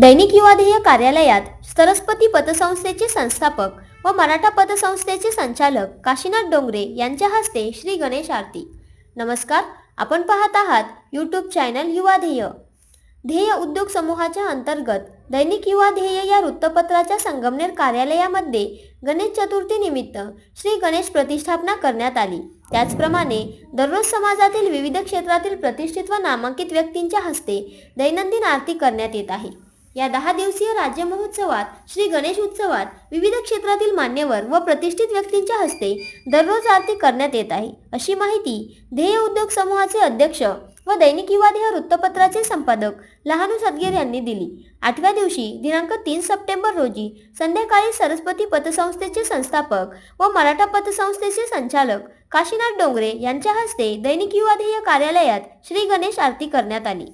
दैनिक युवाध्येय कार्यालयात सरस्वती पतसंस्थेचे संस्थापक व मराठा पतसंस्थेचे संचालक काशीनाथ डोंगरे यांच्या हस्ते श्री गणेश आरती. नमस्कार आपण पाहत आहात यूट्यूब चॅनल युवा ध्येय. ध्येय उद्योग समूहाच्या अंतर्गत दैनिक युवा ध्येय या वृत्तपत्राच्या संगमनेर कार्यालयामध्ये गणेश चतुर्थी निमित्त श्री गणेश प्रतिष्ठापना करण्यात आली. त्याचप्रमाणे दररोज समाजातील विविध क्षेत्रातील प्रतिष्ठित व नामांकित व्यक्तींच्या हस्ते दैनंदिन आरती करण्यात येत आहे. या दहा दिवसीय राज्य महोत्सवात श्री गणेश उत्सवात विविध क्षेत्रातील मान्यवर व प्रतिष्ठित व्यक्तींच्या हस्ते दररोज आरती करण्यात येत आहे. अशी माहिती ध्येय उद्योग समूहाचे अध्यक्ष व दैनिक युवा ध्येय वृत्तपत्राचे संपादक लहानू सदगीर यांनी दिली. आठव्या दिवशी दिनांक तीन सप्टेंबर रोजी संध्याकाळी सरस्वती पतसंस्थेचे संस्थापक व मराठा पतसंस्थेचे संचालक काशीनाथ डोंगरे यांच्या हस्ते दैनिक युवा ध्येय कार्यालयात श्री गणेश आरती करण्यात आली.